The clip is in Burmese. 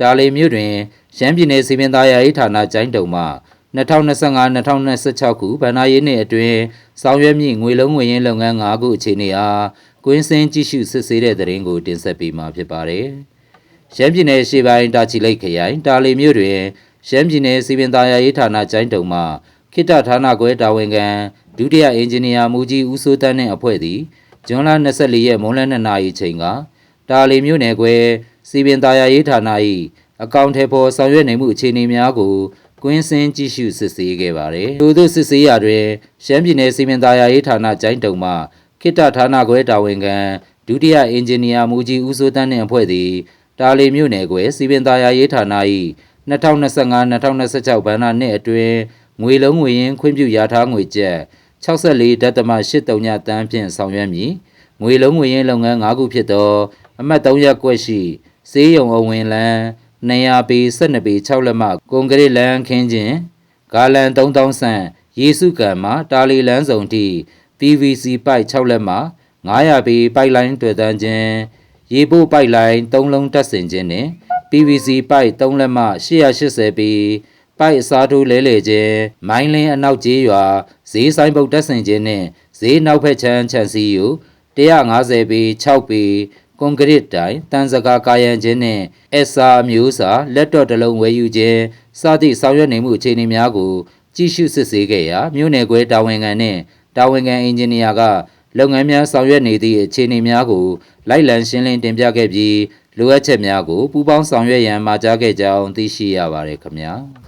တာလီမြို့တွင်ရှမ်းပြည်နယ်စီမင်းသားရေးဌာနကျိုင်းတုံမှ2025-2026ခုဗဏ္ဍာရေးနှစ်အတွင်းဆောင်ရွက်မည့်ငွေလုံးငွေရင်းလုပ်ငန်း၅ခုအခြေအနေအားကွင်းစင်းကြည့်ရှုစစ်ဆေးတဲ့သတင်းကိုတင်ဆက်ပေးမှာဖြစ်ပါတယ်။ရှမ်းပြည်နယ်ရှေ့ပိုင်းတာချီလိတ်ခရိုင်တာလီမြို့တွင်ရှမ်းပြည်နယ်စီမင်းသားရေးဌာနကျိုင်းတုံမှခိတ္တဌာနခွဲတာဝန်ခံဒုတိယအင်ဂျင်နီယာမူကြီးဦးစိုးတန်းနှင့်အဖွဲ့သည်ဇွန်လ24ရက်မွန်းလယ်2နာရီချိန်ကတာလီမြို့နယ်ခွဲ စီပင်သားရေးဌာန၏အကောင့်ထဲပေါ်ဆောင်ရွက်နေမှုအခြေအနေများကိုကွင်းစင်းကြည့်ရှုစစ်ဆေးခဲ့ပါသည်။ထို့သောစစ်ဆေးရာတွင်ရှမ်းပြည်နယ်စီမင်းသားရေးဌာနကျိုင်းတုံမှခိတ္တဌာနခွဲတာဝန်ခံဒုတိယအင်ဂျင်နီယာမူကြီးဦးစိုးတန်းနှင့်အဖွဲ့သည်တာလီမြို့နယ်ခွဲစီပင်သားရေးဌာန၏2025-2026ဘဏ္ဍာနှစ်အတွင်းငွေလုံးငွေရင်းခွင့်ပြုရထားငွေကျပ်64ဒသမ83ညတန်းဖြင့်ဆောင်ရွက်မည်ငွေလုံးငွေရင်းလုပ်ငန်း၅ခုဖြစ်သောအမှတ်3ရပ်ကွက်ရှိ စေးရုံအဝင်လန်း200ပေ12ပေ6လက်မှကွန်ကရစ်လမ်းခင်းခြင်းဂါလန်3000ဆန့်ရေစုကံမှတာလီလန်းစုံထိ PVC ပိုက်6လက်မှ900ပေပိုက်လိုင်းတွေ့တန်းခြင်းရေပို့ပိုက်လိုင်း3လုံးတက်ဆင်ခြင်းနှင့် PVC ပိုက်3လက်မှ880ပေပိုက်အစားထိုးလဲလှယ်ခြင်းမိုင်းလင်းအနောက်ကျေးရွာဈေးဆိုင်ပုတ်တက်ဆင်ခြင်းနှင့်ဈေးနောက်ဖက်ချမ်းခြံစည်းယူ150ပေ6ပေ ကွန်ကရစ်တိုင်တန်စကာကာယံခြင်းနှင့်အက်စာမျိုးစာလက်တော့တစ်လုံးဝယ်ယူခြင်းစသည့်ဆောင်ရွက်နေမှုအခြေအနေများကိုကြည့်ရှုစစ်ဆေးခဲ့ရာမြို့နယ်ခွဲတာဝန်ခံနှင့်တာဝန်ခံအင်ဂျင်နီယာကလုပ်ငန်းများဆောင်ရွက်နေသည့်အခြေအနေများကိုလိုက်လံရှင်းလင်းတင်ပြခဲ့ပြီးလိုအပ်ချက်များကိုပူးပေါင်းဆောင်ရွက်ရန်မှာကြားခဲ့ကြောင်းသိရှိရပါတယ်ခင်ဗျာ။